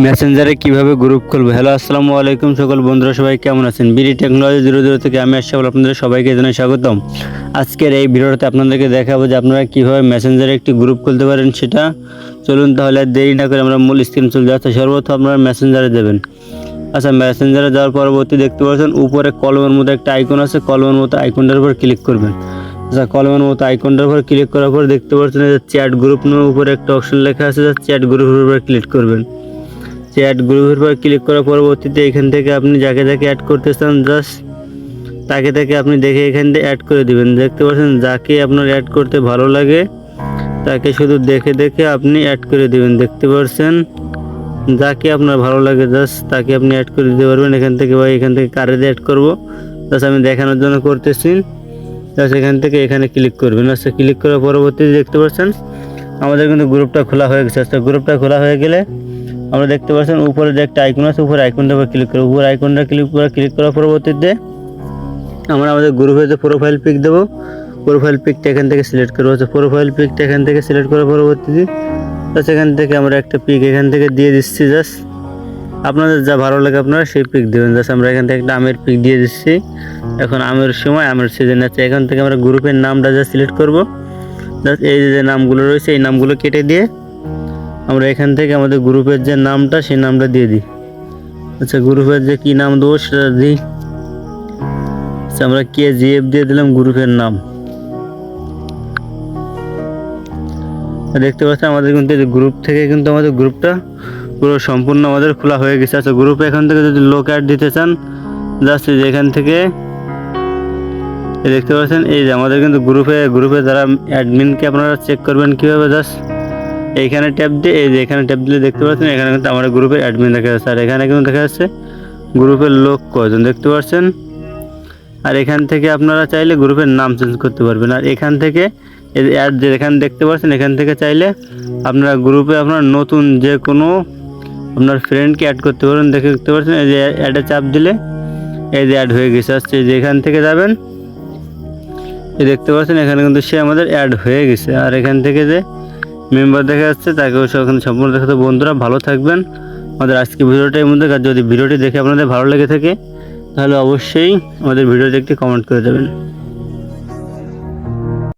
মেসেঞ্জারে কীভাবে গ্রুপ খুলবো? হ্যালো আসসালামু আলাইকুম সকল বন্ধুরা, সবাই কেমন আছেন? বিডি টেকনোলজি জিরো জিরো থেকে আমি আশরাফুল আপনাদের সবাইকে জানাই স্বাগতম। আজকের এই ভিডিওটাতে আপনাদেরকে দেখাবো যে আপনারা কীভাবে মেসেঞ্জারে একটি গ্রুপ খুলতে পারেন সেটা। চলুন তাহলে দেরি না করে আমরা মূল স্ক্রিন চলে যাচ্ছে, সর্বপ্রথম আপনারা মেসেঞ্জারে দেবেন আচ্ছা মেসেঞ্জারে যাওয়ার পরবর্তী দেখতে পাচ্ছেন, উপরে কলমের মতো একটা আইকন আছে, কলমের মতো আইকনটার উপর ক্লিক করবেন। আচ্ছা কলমের মতো আইকনটার উপর ক্লিক করার পর দেখতে পাচ্ছেন যে চ্যাট গ্রুপ নামে উপরে একটা অপশন লেখা আছে চ্যাট গ্রুপের উপর ক্লিক করবেন। চ্যাট গ্রুপের পর ক্লিক করার পরবর্তীতে এখান থেকে আপনি যাকে যাকে অ্যাড করতে চান জাস্ট তাকে তাকে আপনি দেখে এখান থেকে অ্যাড করে দিবেন। দেখতে পাচ্ছেন, যাকে আপনার অ্যাড করতে ভালো লাগে, তাকে শুধু দেখে দেখে আপনি অ্যাড করে দিবেন। দেখতে পাচ্ছেন, যাকে আপনার ভালো লাগে জাস্ট তাকে আপনি অ্যাড করে দিতে পারবেন। এখান থেকে বা এখান থেকে কারে অ্যাড করব? জাস্ট আমি দেখানোর জন্য করতেছি। জাস্ট এখান থেকে এখানে ক্লিক করবেন। আচ্ছা ক্লিক করার পরবর্তীতে দেখতে পাচ্ছেন, আমাদের কিন্তু গ্রুপটা খোলা হয়ে গেছে। আচ্ছা গ্রুপটা খোলা হয়ে গেলে আমরা দেখতে পাচ্ছেন, উপরে যে একটা আইকন আছে, উপরে আইকনটার উপর ক্লিক করব উপরে আইকনটা ক্লিক করে ক্লিক করার পরবর্তীতে আমরা আমাদের গ্রুপে যে প্রোফাইল পিক দেবো প্রোফাইল পিকটা এখান থেকে সিলেক্ট করব। আচ্ছা প্রোফাইল পিকটা এখান থেকে সিলেক্ট করার পরবর্তীতে জাস্ট এখান থেকে আমরা একটা পিক এখান থেকে দিয়ে দিচ্ছি জাস্ট আপনাদের যা ভালো লাগে আপনারা সেই পিক দেবেন। জাস্ট আমরা এখান থেকে একটা আমের পিক দিয়ে দিচ্ছি। এখন আমের সময়, আমের সিজন আছে। এখান থেকে আমরা গ্রুপের নামটা যা সিলেক্ট করব। জাস্ট এই যে নামগুলো রয়েছে, এই নামগুলো কেটে দিয়ে আমরা এখান থেকে আমাদের গ্রুপের যে নামটা, সেই নামটা দিয়ে দিই। আচ্ছা গ্রুপের যে কী নাম দেবো সেটা দিই। আচ্ছা আমরা কে জিএফ দিয়ে দিলাম গ্রুপের নাম। দেখতে পাচ্ছেন, আমাদের কিন্তু গ্রুপ থেকে কিন্তু আমাদের গ্রুপটা পুরো সম্পূর্ণ আমাদের খোলা হয়ে গেছে। আচ্ছা গ্রুপে এখান থেকে যদি লোক অ্যাড দিতে চান জাস্ট যে এখান থেকে দেখতে পাচ্ছেন, এই যে আমাদের কিন্তু গ্রুপে গ্রুপে যারা অ্যাডমিনকে আপনারা চেক করবেন কীভাবে জাস্ট এইখানে ট্যাপ দিয়ে, এই যে এখানে ট্যাপ দিলে দেখতে পাচ্ছেন, এখানে কিন্তু আমাদের গ্রুপের অ্যাডমিন দেখা যাচ্ছে। আর এখানে কিন্তু দেখা যাচ্ছে গ্রুপের লোক কজন দেখতে পাচ্ছেন? আর এখান থেকে আপনারা চাইলে গ্রুপের নাম চেঞ্জ করতে পারবেন। আর এখান থেকে এই অ্যাড যে এখানে দেখতে পাচ্ছেন, এখান থেকে চাইলে আপনারা গ্রুপে আপনার নতুন যে কোনো আপনার ফ্রেন্ডকে অ্যাড করতে পারবেন দেখে দেখতে পাচ্ছেন, এই যে অ্যাডে চাপ দিলে এই যে অ্যাড হয়ে গেছে। আসছে যে এখান থেকে যাবেন, এই দেখতে পাচ্ছেন, এখানে কিন্তু সে আমাদের অ্যাড হয়ে গেছে। আর এখান থেকে যে মেম্বার দেখা যাচ্ছে তাকেও সেখানে সম্পূর্ণ দেখাতে বন্ধুরা, ভালো থাকবেন। আমাদের আজকে ভিডিওটার মধ্যে। যদি ভিডিওটি দেখে আপনাদের ভালো লেগে থাকে, তাহলে অবশ্যই আমাদের ভিডিওটি একটি কমেন্ট করে দেবেন।